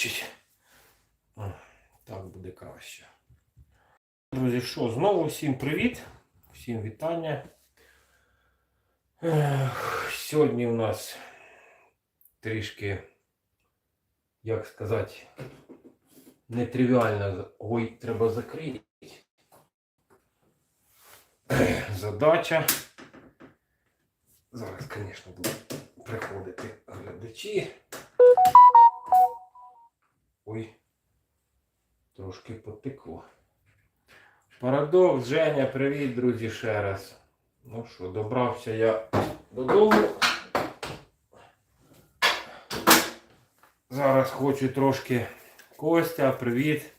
виключити. Так буде краще. Друзі, що, знову всім привіт, всім вітання. Сьогодні у нас трішки, як сказати, нетривіальна. Ой, треба закрити. Задача. Зараз, звісно, будуть приходити глядачі. Ой, трошки потекло. Парадокс, Женя, привіт, друзі, ще раз. Ну що, добрався я додому. Зараз хочу трошки Костя, привіт.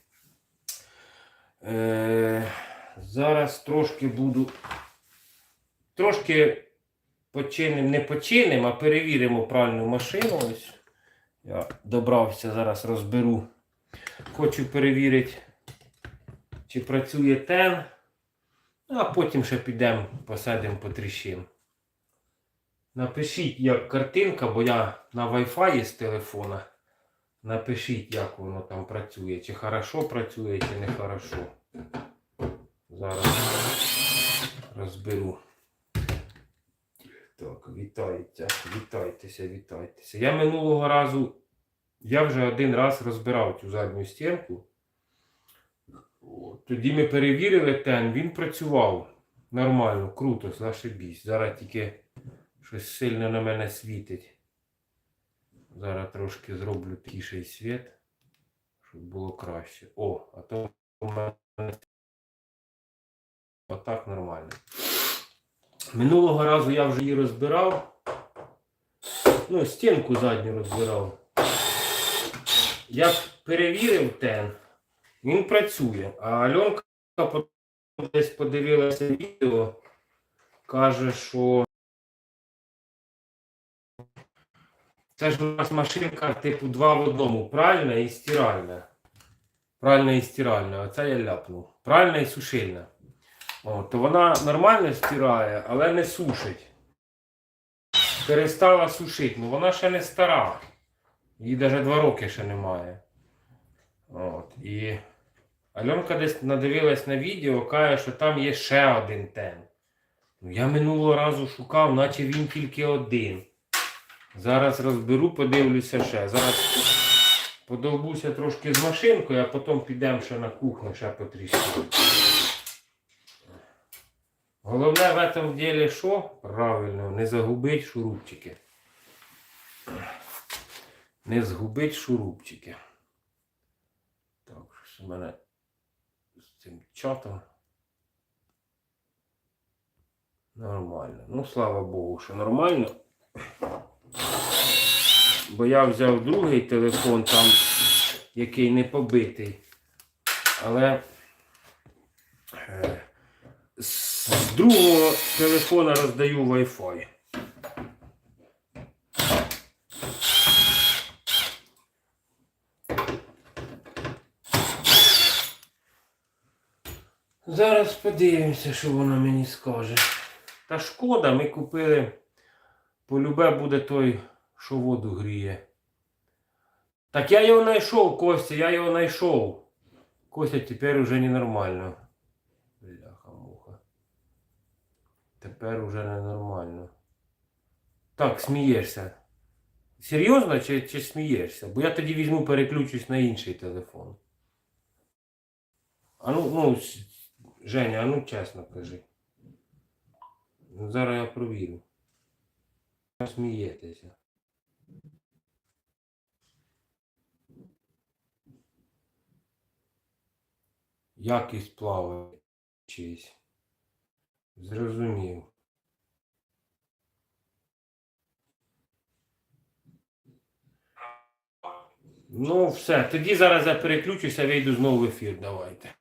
Е, зараз трошки буду. Трошки починимо, не починимо, а перевіримо пральну машину. Ось. Я добрався, зараз розберу. Хочу перевірити, чи працює тен. Ну, а потім ще підемо, посадимо потріщимо. Напишіть, як картинка, бо я на Wi-Fi з телефона. Напишіть, як воно там працює. Чи хорошо працює, чи не хорошо. Зараз розберу. Так, вітайте, вітайтеся, вітайтеся. Я минулого разу, я вже один раз розбирав цю задню стінку. Тоді ми перевірили тен, він працював нормально, круто, зашибісь. Зараз тільки щось сильно на мене світить. Зараз трошки зроблю тиший світ, щоб було краще. О, а то у мене отак нормально. Минулого разу я вже її розбирав. Ну, стінку задню розбирав. Як перевірив тен, він працює. А Альонка десь подивилася відео, каже, що це ж у нас машинка типу 2 в одному. Пральна і стиральна. Пральна і стиральна. Оце я ляпнув. Пральна і сушильна. О, то вона нормально стирає, але не сушить. Перестала сушити, ну вона ще не стара. Їй навіть 2 роки ще немає. От, і Альонка десь надивилась на відео, каже, що там є ще один тен. Ну, я минулого разу шукав, наче він тільки один. Зараз розберу, подивлюся ще. Зараз подовбуся трошки з машинкою, а потім підемо ще на кухню, ще потрішки. Головне в цьому ділі що? Правильно, не загубить шурупчики. Не згубить шурупчики. Так, щось у мене з цим чатом. Нормально. Ну, слава Богу, що нормально. Бо я взяв другий телефон там, який не побитий. Але е, з другого телефона роздаю Wi-Fi. Зараз подивимося, що вона мені скаже. Та шкода, ми купили. Полюбе буде той, що воду гріє. Так я його знайшов, Костя, я його знайшов. Костя тепер уже ненормально. Тепер уже ненормально. Так, смієшся. Серйозно чи, чи смієшся? Бо я тоді візьму, переключусь на інший телефон. А ну, ну, Женя, а ну чесно кажи. Ну, Зараз я провірю. Смієтеся. Якість плаває. Зрозумів. Ну, все. Тоді зараз я переключуся, вийду знову в ефір. Давайте.